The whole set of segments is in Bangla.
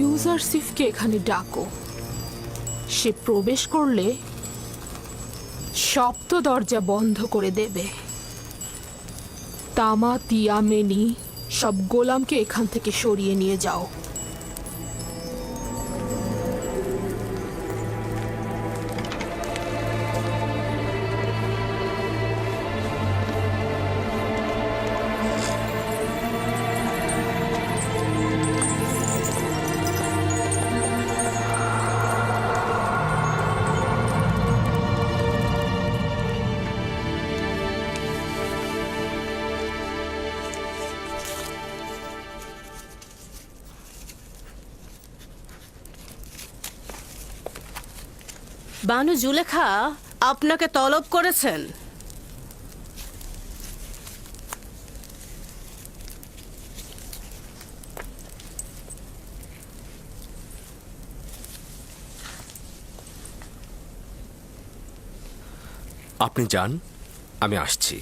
ইউজারসিফকে এখানে ডাকো। সে প্রবেশ করলে সপ্ত দরজা বন্ধ করে দেবে। তামা, তিয়ামেনি, সব গোলামকে এখান থেকে সরিয়ে নিয়ে যাও। বানু জুলেখা আপনাকে তলব করেছেন। আপনি যান আমি আসছি।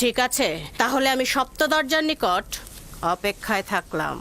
ঠিক আছে তাহলে আমি সপ্ত দরজার নিকট অপেক্ষায় থাকলাম।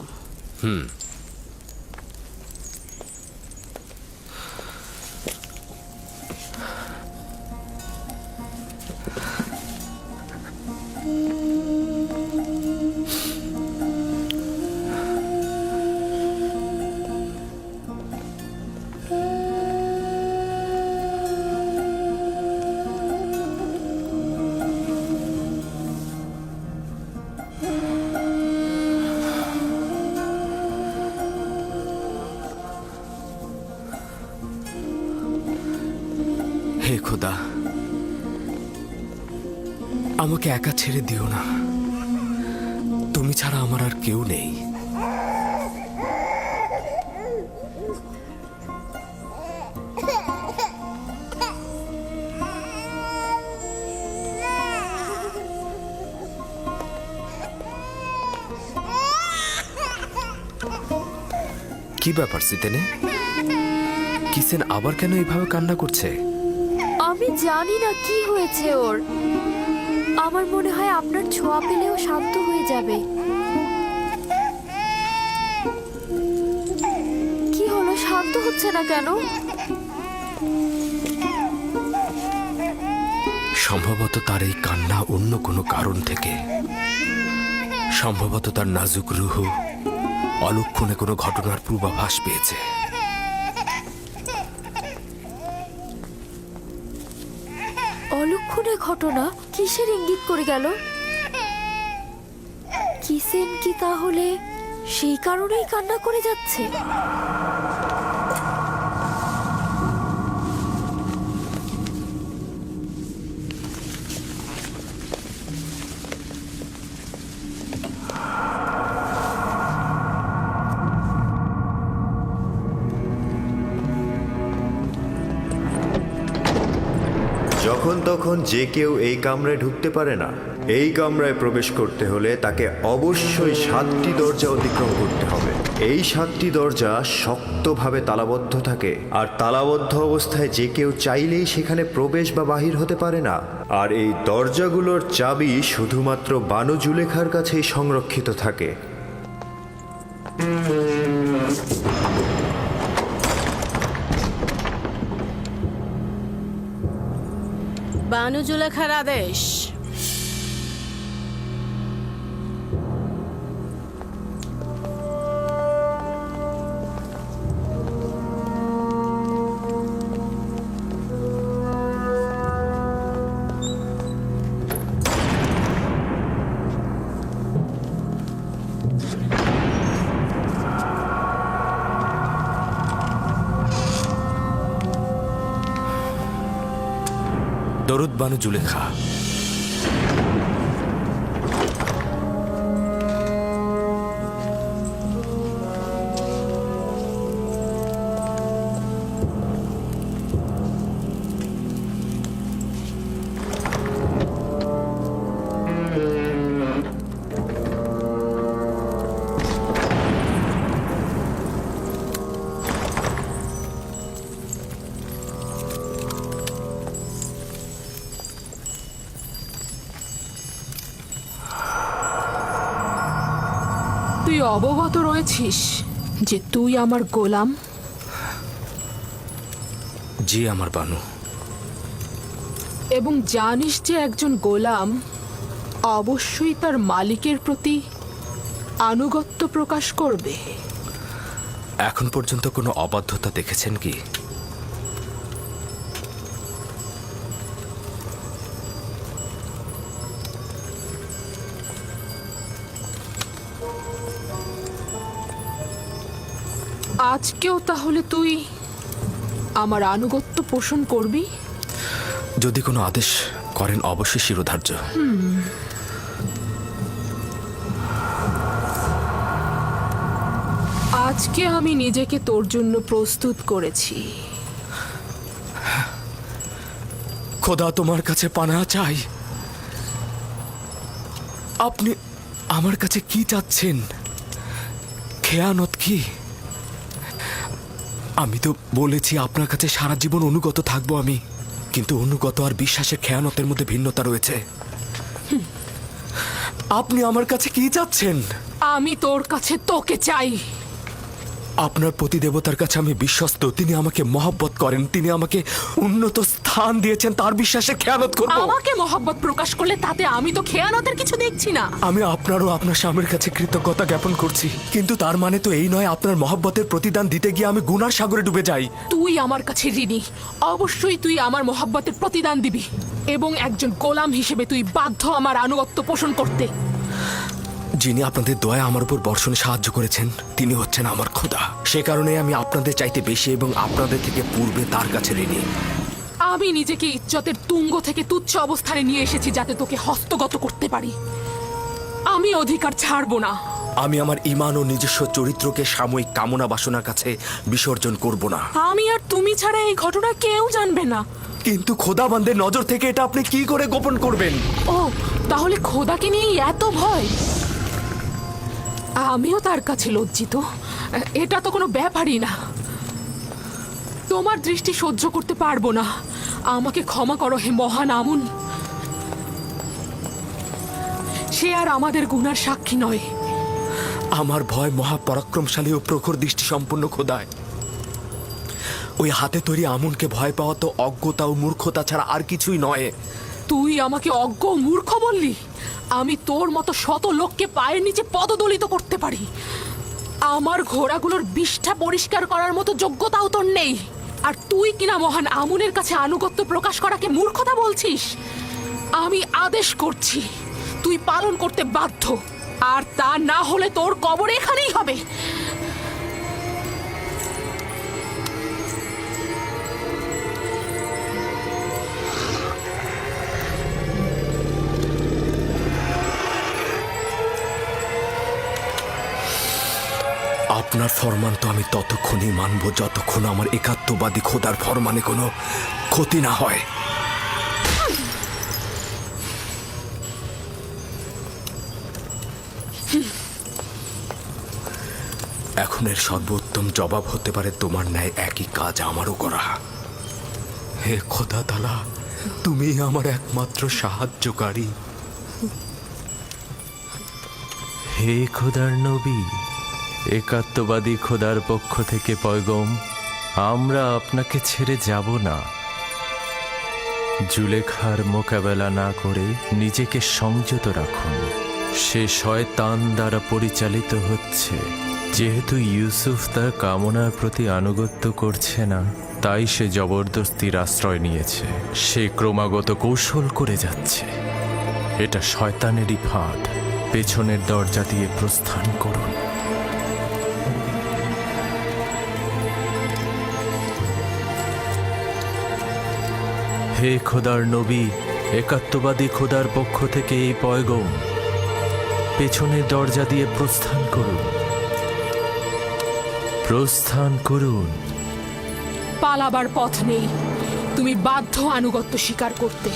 হে খোদা, আমাকে একা ছেড়ে দিও না। তুমি ছাড়া আমার আর কেউ নেই। কি ব্যাপার, সিতেনে? কিসেন আবার কেন এইভাবে কান্না করছে? আমি জানি না কি হয়েছে ওর। আমার মনে হয় আপনার ছোঁয়া পেলেও শান্ত হয়ে যাবে। কি হলো? শান্ত হচ্ছে না কেন? সম্ভবত তার এই কান্না অন্য কোনো কারণ থেকে। সম্ভবত তার নাজুক রুহ অলক্ষণে কোনো ঘটনার পূর্বাভাস পেয়েছে। ঘটনা কিসের ইঙ্গিত করে গেল? কিসেন কি তাহলে সেই কারণেই কান্না করে যাচ্ছে? তখন যে কেউ এই কামরায় ঢুকতে পারে না। এই কামরায় প্রবেশ করতে হলে তাকে অবশ্যই সাতটি দরজা অতিক্রম করতে হবে। এই সাতটি দরজা শক্তভাবে তালাবদ্ধ থাকে, আর তালাবদ্ধ অবস্থায় যে কেউ চাইলেই সেখানে প্রবেশ বা বাহির হতে পারে না। আর এই দরজাগুলোর চাবি শুধুমাত্র বানু জুলেখার কাছেই সংরক্ষিত থাকে। বানু জুলেখার আদেশ। দরুদ বানু জুলেখা। অবগত রয়েছিস যে তুই আমার গোলাম? জি আমার বানু। এবং জানিস যে একজন গোলাম অবশ্যই তার মালিকের প্রতি আনুগত্য প্রকাশ করবে। এখন পর্যন্ত কোনো অবাধ্যতা দেখেছেন কি? আজকেও তাহলে তুই আমার আনুগত্য পোষণ করবি? যদি কোনো আদেশ করেন অবশ্যই শিরোধার্য। আজকে আমি নিজেকে তোর জন্য প্রস্তুত করেছি। খোদা তোমার কাছে পানা চাই। আপনি আমার কাছে কি চাচ্ছেন? খেয়ানত কি? আমি তো বলেছি আপনার কাছে সারা জীবন অনুগত থাকব আমি। কিন্তু অনুগত আর বিশ্বাসের খেয়ানতের মধ্যে ভিন্নতা রয়েছে। আপনি আমার কাছে কি চাচ্ছেন? আমি তোর কাছে তোকে চাই। আপনার প্রতিদেবতার কাছে আমি বিশ্বস্ত। তিনি আমাকে মহব্বত করেন। তিনি আমাকে উন্নত স্থান দিয়েছেন তার বিশ্বাসে খেয়ানত করব। আমাকে মহব্বত প্রকাশ করলে তাতে আমি তো খেয়ানতের কিছু দেখছি না। আমি আপনারও আপনার স্বামীর কাছে কৃতজ্ঞতা জ্ঞাপন করছি। কিন্তু তার মানে তো এই নয় আপনার মহব্বতের প্রতিদান দিতে গিয়ে আমি গুনার সাগরে ডুবে যাই। তুই আমার কাছে ঋণী। অবশ্যই তুই আমার মহব্বতের প্রতিদান দিবি। এবং একজন গোলাম হিসেবে তুই বাধ্য আমার আনুগত্য পোষণ করতে। যিনি আপনাদের দয়া আমার উপর বর্ষণে সাহায্য করেছেন তিনি হচ্ছেন আমার খোদা। সে কারণে আমি আপনাদের চাইতে বেশি এবং আপনাদের থেকে পূর্বে তার কাছে ঋণী। আমি নিজেকে ইজ্জতের তুঙ্গ থেকে তুচ্ছ অবস্থানে নিয়ে এসেছি যাতে তোকে হস্তগত করতে পারি। আমি অধিকার ছাড়বো না। আমি আমার ইমান ও নিজস্ব চরিত্রকে সাময়িক কামনা বাসনার কাছে বিসর্জন করব না। আমি আর তুমি ছাড়া এই ঘটনা কেউ জানবে না। কিন্তু খোদাবান্দের নজর থেকে এটা আপনি কি করে গোপন করবেন? ও তাহলে খোদাকে নিয়ে এত ভয়? আমিও তার কাছে লজ্জিত। এটা তো কোনো ব্যাপারই না। তোমার দৃষ্টি সহ্য করতে পারব না। আমাকে ক্ষমা করো হে মহান আমুন। সে আর আমাদের গুনার সাক্ষী নয়। আমার ভয় মহাপরাক্রমশালী ও প্রখর দৃষ্টি সম্পন্ন খোদায় ওই হাতে তৈরি আমুনকে ভয় পাওয়া তো অজ্ঞতা ও মূর্খতা ছাড়া আর কিছুই নয়। তুই আমাকে অজ্ঞ ও মূর্খ বললি? আমি তোর মতো শত লোককে পায়ের নিচে পদদলিত করতে পারি। আমার ঘোড়াগুলোর বিষ্ঠা পরিষ্কার করার মতো যোগ্যতাও তোর নেই। আর তুই কিনা মহান আমুনের কাছে আনুগত্য প্রকাশ করাকে মূর্খতা বলছিস? আমি আদেশ করছি, তুই পালন করতে বাধ্য। আর তা না হলে তোর কবর এখানেই হবে। আপনার ফরমান তো আমি ততক্ষণই মানব যতক্ষণ আমার একাত্মবাদী খোদার ফরমানে কোনো ক্ষতি না হয়। এখন এর সর্বোত্তম জবাব হতে পারে তোমার ন্যায় একই কাজ আমারও করা। হে খোদা তালা, তুমি আমার একমাত্র সাহায্যকারী। হে খোদার নবী একাত্মবাদী খোদার পক্ষ থেকে পয়গম, আমরা আপনাকে ছেড়ে যাব না। জুলেখার মোকাবেলা না করে নিজেকে সংযত রাখুন। সে শয়তান দ্বারা পরিচালিত হচ্ছে। যেহেতু ইউসুফ তার কামনার প্রতি আনুগত্য করছে না, তাই সে জবরদস্তির আশ্রয় নিয়েছে। সে ক্রমাগত কৌশল করে যাচ্ছে। এটা শয়তানেরই ফাঁদ। পেছনের দরজা দিয়ে প্রস্থান করুন। হে খোদার নবী, একাত্মবাদী খোদার পক্ষ থেকে এই পয়গম, পেছনের দরজা দিয়ে প্রস্থান করুন। প্রস্থান করুন। পালাবার পথ নেই। তুমি বাধ্য আনুগত্য স্বীকার করতে।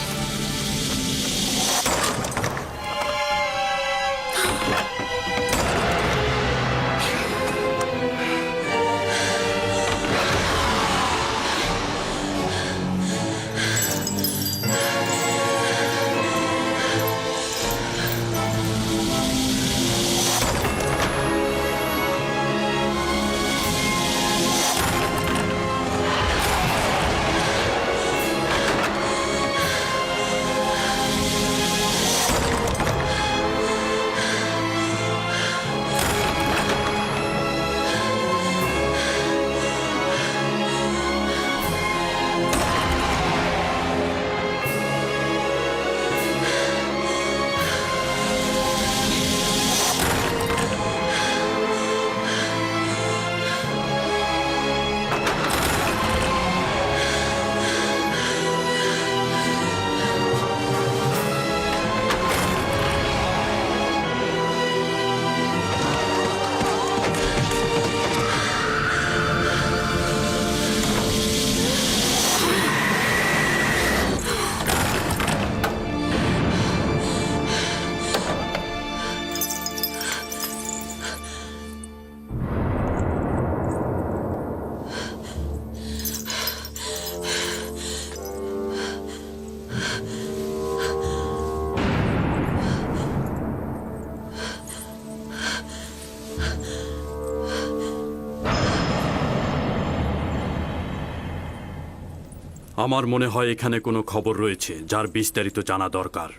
আমার মনে হয় এখানে কোনো খবর রয়েছে যার বিস্তারিত জানা দরকার।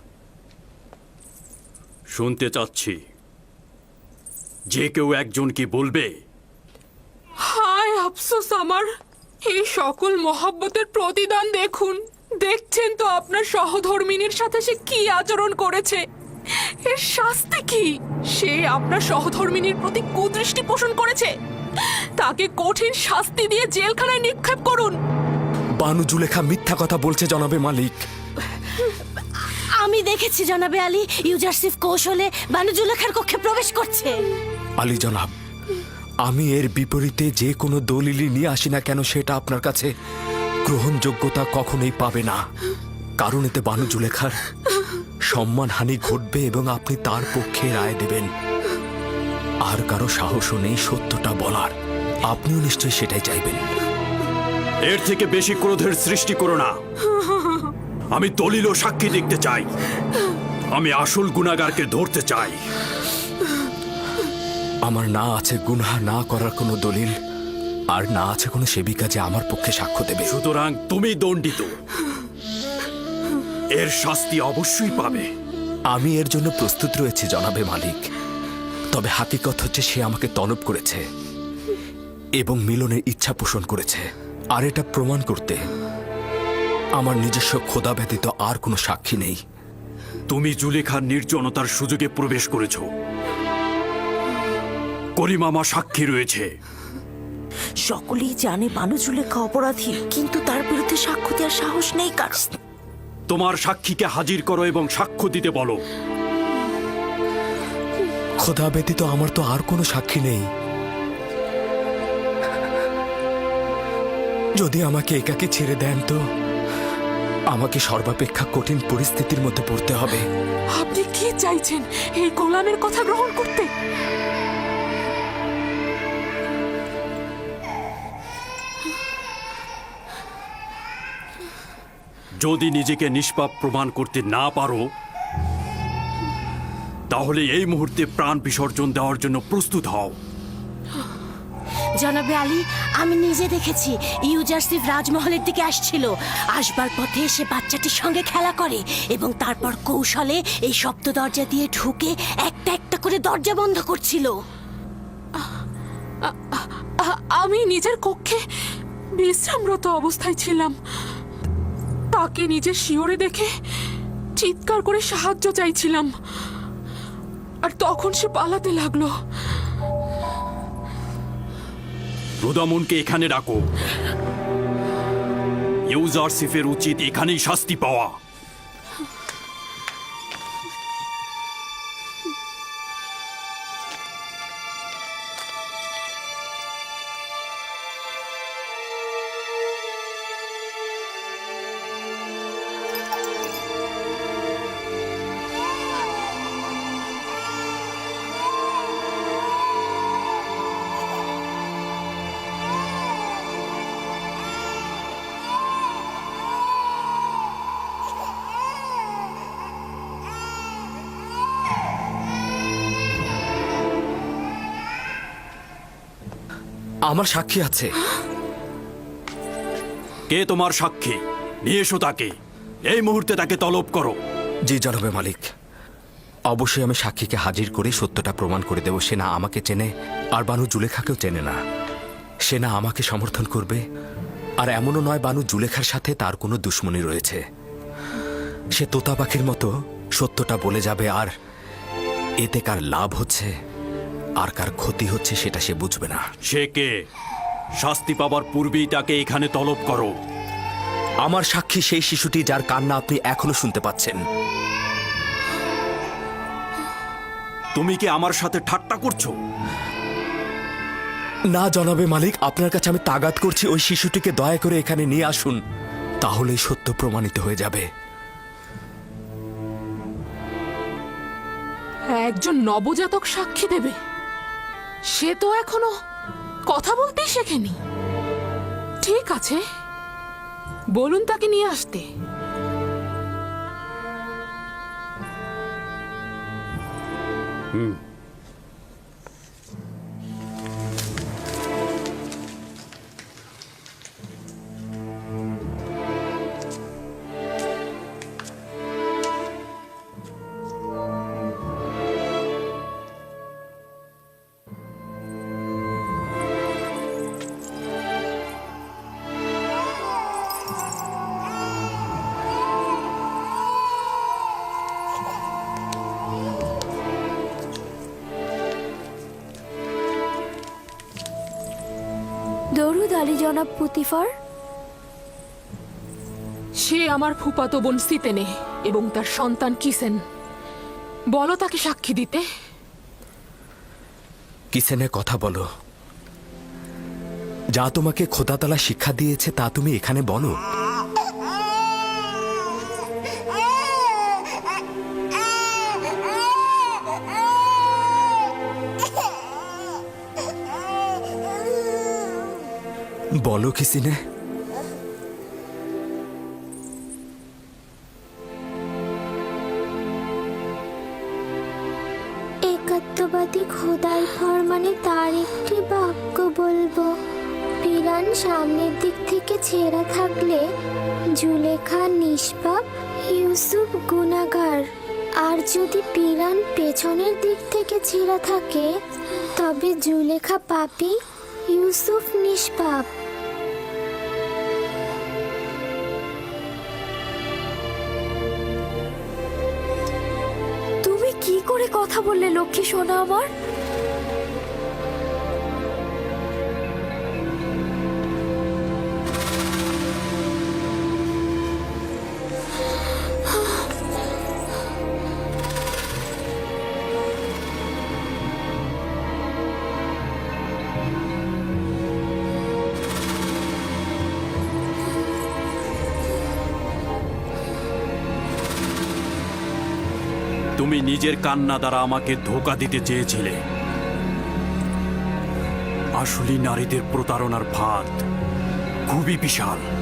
শুনতে চাচ্ছি। যে কেউ একজন কি বলবে? হায় আফসোস আমার। এই সকল মহাব্বতের প্রতিদান দেখুন। দেখছেন তো আপনার সহধর্মিনীর সাথে সে কি আচরণ করেছে? এর শাস্তি কি? সে আপনার সহধর্মিনীর প্রতি কুদৃষ্টি পোষণ করেছে? তাকে কঠিন শাস্তি দিয়ে জেলখানায় নিক্ষেপ করুন। বানু জুলেখা মিথ্যা কথা বলছে জনাবে মালিক। আমি দেখেছি জনাবে আলী ইউজারসিফ কৌশলে বানুজুলেখার কক্ষে প্রবেশ করছে। আলী জনাব আমি এর বিপরীতে যে কোনো দলিলই নিয়ে আসি না কেন সেটা আপনার কাছে গ্রহণযোগ্যতা কখনোই পাবে না। কারণ এতে বানু জুলেখার সম্মানহানি ঘটবে এবং আপনি তার পক্ষে রায় দেবেন। আর কারও সাহসও নেই সত্যটা বলার। আপনিও নিশ্চয়ই সেটাই চাইবেন। এর থেকে বেশি ক্রোধের সৃষ্টি করো না। আমি দলিল ও সাক্ষী দেখতে চাই। আমি আসল গুণাগারকে ধরতে চাই। আমার না আছে গুনহা না করার কোনো দলিল আর না আছে কোনো সেবিকা যে আমার পক্ষে সাক্ষ্য দেবে। সুতরাং তুমি দণ্ডিত। এর শাস্তি অবশ্যই পাবে। আমি এর জন্য প্রস্তুত রয়েছি জনাবে মালিক। তবে হাকিকত হচ্ছে সে আমাকে তলব করেছে এবং মিলনের ইচ্ছা পোষণ করেছে। আর এটা প্রমাণ করতে আমার নিজস্ব খোদা ব্যতীত আর কোনো সাক্ষী নেই। তুমি জুলেখার নির্জনতার সুযোগে প্রবেশ করেছ। করিমামা সাক্ষী রয়েছে। সকলেই জানে বানুজুলেখা অপরাধী কিন্তু তার বিরুদ্ধে সাক্ষ্য দেওয়ার সাহস নেই কার। তোমার সাক্ষীকে হাজির করো এবং সাক্ষ্য দিতে বলো। খোদা ব্যতীত আমার তো আর কোনো সাক্ষী নেই। যদি আমাকে একাকে ছেড়ে দেন তো আমাকে সর্বাপেক্ষা কঠিন পরিস্থিতির মধ্যে পড়তে হবে। আপনি কি চাইছেন এই গোলামের কথা গ্রহণ করতে? যদি নিজেকে নিষ্পাপ প্রমাণ করতে না পারো তাহলে এই মুহূর্তে প্রাণ বিসর্জন দেওয়ার জন্য প্রস্তুত হও। জনাবে আলী, আমি নিজে দেখেছি ইউজারসিফ রাজমহলের দিকে আসছিল। আসবার পথে সে বাচ্চাটির সঙ্গে খেলা করে এবং তারপর কৌশলে এই সপ্ত দরজা দিয়ে ঢুকে একটা একটা করে দরজা বন্ধ করছিল। আমি নিজের কক্ষে বিশ্রামরত অবস্থায় ছিলাম। তাকে নিজের শিওরে দেখে চিৎকার করে সাহায্য চাইছিলাম। আর তখন সে পালাতে লাগল। রুদামনকে এখানে ডাকো। ইউজারসিফের উচিত এখানেই শাস্তি পাওয়া। আমার সাক্ষী আছে। কে তোমার সাক্ষী? নিয়ে এসো তাকে। এই মুহূর্তে তাকে তলব করো। জি জনাবে মালিক। অবশ্যই আমি সাক্ষীকে হাজির করে সত্যটা প্রমাণ করে দেব। সে না আমাকে চেনে আর বানু জুলেখাকেও চেনে না। সে না আমাকে সমর্থন করবে আর এমনও নয় বানু জুলেখার সাথে তার কোনো দুশ্মনী রয়েছে। সে তোতা পাখির মতো সত্যটা বলে যাবে আর এতে কার লাভ হচ্ছে? আর কার ক্ষতি হচ্ছে সেটা সে বুঝবে না। সে কে? শাস্তি পাবার পূর্বেই তাকে এখানে তলব করো। আমার সাক্ষী সেই শিশুটি যার কান্না আপনি এখনও শুনতে পাচ্ছেন। তুমি কি আমার সাথে ঠাট্টা করছ? না জনাবে মালিক আপনার কাছে আমি তাগাত করছি ওই শিশুটিকে দয়া করে এখানে নিয়ে আসুন। তাহলেই সত্য প্রমাণিত হয়ে যাবে। একজন নবজাতক সাক্ষী দেবে। সে তো এখনও কথা বলতেই শেখেনি। ঠিক আছে বলুন তাকে নিয়ে আসতে। আলী জনাব পুতিফার? সে আমার ফুপাতো বোন সিতেনে এবং তার সন্তান কিসেন? বলো তাকে সাক্ষী দিতে। কিসেনের কথা বলো? যা তোমাকে খোদাতলা শিক্ষা দিয়েছে তা তুমি এখানে বলো। বলো কিসিনে একাত্মবাদী খোদার ফরমানে তার একটি বাক্য বলব। পিরান সামনের দিক থেকে ছেঁড়া থাকলে জুলেখা, নিষ্পাপ, ইউসুফ গুনাগার। আর যদি পিরান পেছনের দিক থেকে ছেঁড়া থাকে, তবে জুলেখা পাপি, ইউসুফ নিষ্পাপ। কথা বললে লক্ষ্মী সোনা আমার? তুমি নিজের কান্না দ্বারা আমাকে ধোকা দিতে চেয়েছিলে। আসলে নারীদের প্রতারণার ভাত খুবই বিশাল।